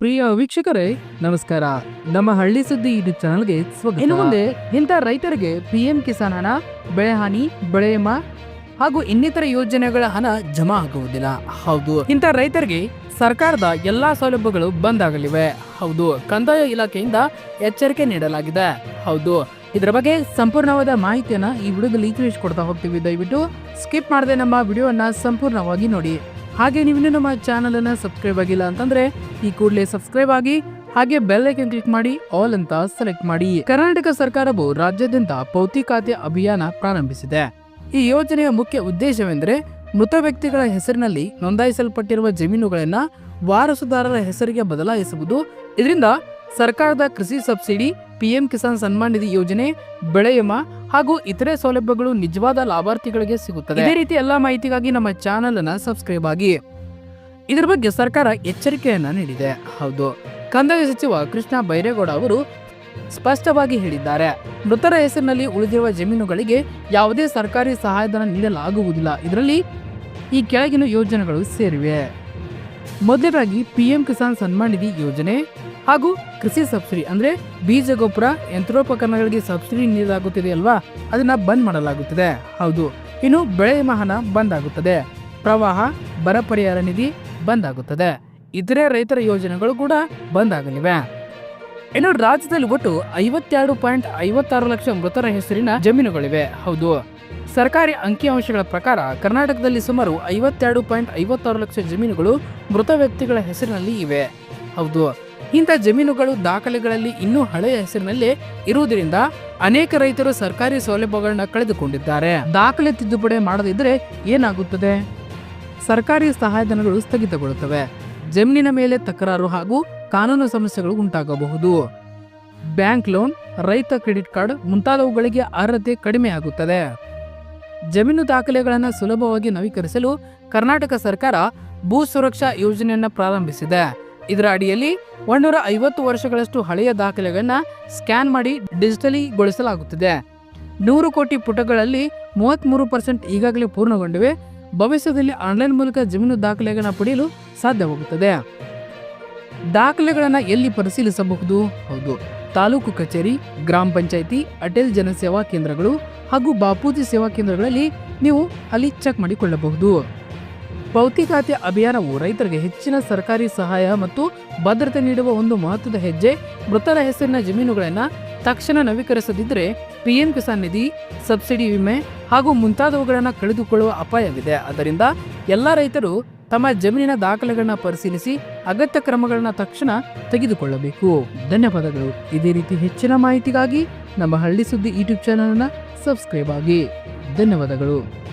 ಪ್ರಿಯ ವೀಕ್ಷಕರೇ, ನಮಸ್ಕಾರ. ನಮ್ಮ ಹಳ್ಳಿ ಸುದ್ದಿ ಯೂಟ್ಯೂಬ್ ಚಾನಲ್ಗೆ ಸ್ವಾಗತ. ಇನ್ನು ಮುಂದೆ ಇಂಥ ರೈತರಿಗೆ ಪಿ ಎಂ ಕಿಸಾನ್ ಹಣ, ಬೆಳೆ ಹಾನಿ, ಬೆಳೆ ವಿಮಾ ಹಾಗೂ ಇನ್ನಿತರ ಯೋಜನೆಗಳ ಹಣ ಜಮಾ ಆಗುವುದಿಲ್ಲ. ಹೌದು. ಇಂಥ ರೈತರಿಗೆ ಸರ್ಕಾರದ ಎಲ್ಲಾ ಸೌಲಭ್ಯಗಳು ಬಂದ್ ಆಗಲಿವೆ ಹೌದು. ಕಂದಾಯ ಇಲಾಖೆಯಿಂದ ಎಚ್ಚರಿಕೆ ನೀಡಲಾಗಿದೆ. ಹೌದು. ಇದರ ಬಗ್ಗೆ ಸಂಪೂರ್ಣವಾದ ಮಾಹಿತಿಯನ್ನ ಈ ವಿಡಿಯೋದಲ್ಲಿ ತಿಳಿಸ್ಕೊಡ್ತಾ ಹೋಗ್ತೀವಿ. ದಯವಿಟ್ಟು ಸ್ಕಿಪ್ ಮಾಡದೆ ನಮ್ಮ ವಿಡಿಯೋವನ್ನು ಸಂಪೂರ್ಣವಾಗಿ ನೋಡಿ. ಹಾಗೆ ನೀವು ಇನ್ನೂ ನಮ್ಮ ಚಾನಲ್ ಅನ್ನ ಸಬ್ಸ್ಕ್ರೈಬ್ ಆಗಿಲ್ಲ ಅಂತಂದ್ರೆ ಈ ಕೂಡಲೇ ಸಬ್ಸ್ಕ್ರೈಬ್ ಆಗಿ, ಹಾಗೆ ಬೆಲ್ ಐಕನ್ ಕ್ಲಿಕ್ ಮಾಡಿ ಆಲ್ ಅಂತ ಸೆಲೆಕ್ಟ್ ಮಾಡಿ. ಕರ್ನಾಟಕ ಸರ್ಕಾರವು ರಾಜ್ಯಾದ್ಯಂತ ಪೌತಿ ಖಾತೆ ಅಭಿಯಾನ ಪ್ರಾರಂಭಿಸಿದೆ. ಈ ಯೋಜನೆಯ ಮುಖ್ಯ ಉದ್ದೇಶವೆಂದರೆ ಮೃತ ವ್ಯಕ್ತಿಗಳ ಹೆಸರಿನಲ್ಲಿ ನೋಂದಾಯಿಸಲ್ಪಟ್ಟಿರುವ ಜಮೀನುಗಳನ್ನ ವಾರಸುದಾರರ ಹೆಸರಿಗೆ ಬದಲಾಯಿಸುವುದು. ಇದರಿಂದ ಸರ್ಕಾರದ ಕೃಷಿ ಸಬ್ಸಿಡಿ, ಪಿಎಂ ಕಿಸಾನ್ ಸನ್ಮಾನ್ ನಿಧಿ ಯೋಜನೆ ಬೆಳೆ ವಿಮಾ ಹಾಗೂ ಇತರೆ ಸೌಲಭ್ಯಗಳು ನಿಜವಾದ ಲಾಭಾರ್ಥಿಗಳಿಗೆ ಸಿಗುತ್ತದೆ. ಇದೇ ರೀತಿ ಎಲ್ಲಾ ಮಾಹಿತಿಗಾಗಿ ನಮ್ಮ ಚಾನೆಲ್ ಅನ್ನ ಸಬ್ಸ್ಕ್ರೈಬ್ ಆಗಿ. ಇದರ ಬಗ್ಗೆ ಸರ್ಕಾರ ಎಚ್ಚರಿಕೆಯನ್ನ ನೀಡಿದೆ. ಹೌದು. ಕಂದಾಯ ಸಚಿವ ಕೃಷ್ಣ ಬೈರೇಗೌಡ ಅವರು ಸ್ಪಷ್ಟವಾಗಿ ಹೇಳಿದ್ದಾರೆ. ಮೃತರ ಹೆಸರಿನಲ್ಲಿ ಉಳಿದಿರುವ ಜಮೀನುಗಳಿಗೆ ಯಾವುದೇ ಸರ್ಕಾರಿ ಸಹಾಯಧನ ನೀಡಲಾಗುವುದಿಲ್ಲ. ಇದರಲ್ಲಿ ಈ ಕೆಳಗಿನ ಯೋಜನೆಗಳು ಸೇರಿವೆ. ಮೊದಲಾಗಿ ಪಿಎಂ ಕಿಸಾನ್ ಸನ್ಮಾನ್ ನಿಧಿ ಯೋಜನೆ. ಹಾಗೂ ಕೃಷಿ ಸಬ್ಸಿಡಿ, ಅಂದ್ರೆ ಬೀಜ ಗೊಬ್ಬರ ಯಂತ್ರೋಪಕರಣಗಳಿಗೆ ಸಬ್ಸಿಡಿ ನೀಡಲಾಗುತ್ತಿದೆ ಅಲ್ವಾ? ಅದನ್ನ ಬಂದ್ ಮಾಡಲಾಗುತ್ತದೆ. ಹೌದು. ಇನ್ನು ಬೆಳೆ ಮಹನ ಬಂದ್ ಆಗುತ್ತದೆ ಪ್ರವಾಹ, ಬರ ಪರಿಹಾರ ನಿಧಿ ಬಂದ್ ಆಗುತ್ತದೆ ಇತರೆ ರೈತರ ಯೋಜನೆಗಳು ಕೂಡ ಬಂದ್ ಆಗಲಿವೆ ಇನ್ನು ರಾಜ್ಯದಲ್ಲಿ ಒಟ್ಟು ಐವತ್ತೆರಡು ಪಾಯಿಂಟ್ ಐವತ್ತಾರು ಲಕ್ಷ ಮೃತರ ಹೆಸರಿನ ಜಮೀನುಗಳಿವೆ. ಹೌದು. ಸರ್ಕಾರಿ ಅಂಕಿಅಂಶಗಳ ಪ್ರಕಾರ ಕರ್ನಾಟಕದಲ್ಲಿ ಸುಮಾರು ಐವತ್ತೆರಡು ಪಾಯಿಂಟ್ ಐವತ್ತಾರು ಲಕ್ಷ ಜಮೀನುಗಳು ಮೃತ ವ್ಯಕ್ತಿಗಳ ಹೆಸರಿನಲ್ಲಿ ಇವೆ. ಹೌದು. ಇಂಥ ಜಮೀನುಗಳು ದಾಖಲೆಗಳಲ್ಲಿ ಇನ್ನೂ ಹಳೆಯ ಹೆಸರಿನಲ್ಲೇ ಇರುವುದರಿಂದ ಅನೇಕ ರೈತರು ಸರ್ಕಾರಿ ಸೌಲಭ್ಯಗಳನ್ನ ಕಳೆದುಕೊಂಡಿದ್ದಾರೆ. ದಾಖಲೆ ತಿದ್ದುಪಡಿ ಮಾಡದಿದ್ದರೆ ಏನಾಗುತ್ತದೆ? ಸರ್ಕಾರಿ ಸಹಾಯಧನಗಳು ಸ್ಥಗಿತಗೊಳ್ಳುತ್ತವೆ. ಜಮೀನಿನ ಮೇಲೆ ತಕರಾರು ಹಾಗೂ ಕಾನೂನು ಸಮಸ್ಯೆಗಳು ಉಂಟಾಗಬಹುದು. ಬ್ಯಾಂಕ್ ಲೋನ್, ರೈತ ಕ್ರೆಡಿಟ್ ಕಾರ್ಡ್ ಮುಂತಾದವುಗಳಿಗೆ ಅರ್ಹತೆ ಕಡಿಮೆಯಾಗುತ್ತದೆ ಜಮೀನು ದಾಖಲೆಗಳನ್ನು ಸುಲಭವಾಗಿ ನವೀಕರಿಸಲು ಕರ್ನಾಟಕ ಸರ್ಕಾರ ಭೂ ಸುರಕ್ಷಾ ಯೋಜನೆಯನ್ನು ಪ್ರಾರಂಭಿಸಿದೆ. ಇದರ ಅಡಿಯಲ್ಲಿ ಒಂದೂರ ಐವತ್ತು ವರ್ಷಗಳಷ್ಟು ಹಳೆಯ ದಾಖಲೆಗಳನ್ನ ಸ್ಕ್ಯಾನ್ ಮಾಡಿ ಡಿಜಿಟಲಿಗೊಳಿಸಲಾಗುತ್ತದೆ. ನೂರು ಕೋಟಿ ಪುಟಗಳಲ್ಲಿ ಮೂವತ್ತ್ಮೂರು ಪರ್ಸೆಂಟ್ ಈಗಾಗಲೇ ಪೂರ್ಣಗೊಂಡಿವೆ. ಭವಿಷ್ಯದಲ್ಲಿ ಆನ್ಲೈನ್ ಮೂಲಕ ಜಮೀನು ದಾಖಲೆಗಳನ್ನು ಪಡೆಯಲು ಸಾಧ್ಯವಾಗುತ್ತದೆ. ದಾಖಲೆಗಳನ್ನು ಎಲ್ಲಿ ಪರಿಶೀಲಿಸಬಹುದು? ಹೌದು, ತಾಲೂಕು ಕಚೇರಿ, ಗ್ರಾಮ ಪಂಚಾಯಿತಿ, ಅಟೆಲ್ ಜನಸೇವಾ ಕೇಂದ್ರಗಳು ಹಾಗೂ ಬಾಪೂಜಿ ಸೇವಾ ಕೇಂದ್ರಗಳಲ್ಲಿ ನೀವು ಅಲ್ಲಿ ಚೆಕ್ ಮಾಡಿಕೊಳ್ಳಬಹುದು. ಪೌತಿ ಖಾತೆ ಅಭಿಯಾನವು ರೈತರಿಗೆ ಹೆಚ್ಚಿನ ಸರ್ಕಾರಿ ಸಹಾಯ ಮತ್ತು ಭದ್ರತೆ ನೀಡುವ ಒಂದು ಮಹತ್ವದ ಹೆಜ್ಜೆ. ಮೃತರ ಹೆಸರಿನ ಜಮೀನುಗಳನ್ನು ತಕ್ಷಣ ನವೀಕರಿಸದಿದ್ದರೆ ಪಿಎಂ ಕಿಸಾನ್ ನಿಧಿ, ಸಬ್ಸಿಡಿ ವಿಮೆ ಹಾಗೂ ಮುಂತಾದವುಗಳನ್ನು ಕಳೆದುಕೊಳ್ಳುವ ಅಪಾಯವಿದೆ. ಆದ್ದರಿಂದ ಎಲ್ಲ ರೈತರು ತಮ್ಮ ಜಮೀನಿನ ದಾಖಲೆಗಳನ್ನ ಪರಿಶೀಲಿಸಿ ಅಗತ್ಯ ಕ್ರಮಗಳನ್ನ ತಕ್ಷಣ ತೆಗೆದುಕೊಳ್ಳಬೇಕು. ಧನ್ಯವಾದಗಳು. ಇದೇ ರೀತಿ ಹೆಚ್ಚಿನ ಮಾಹಿತಿಗಾಗಿ ನಮ್ಮ ಹಳ್ಳಿ ಸುದ್ದಿ ಯೂಟ್ಯೂಬ್ ಚಾನಲ್ನ ಸಬ್ಸ್ಕ್ರೈಬ್ ಆಗಿ. ಧನ್ಯವಾದಗಳು.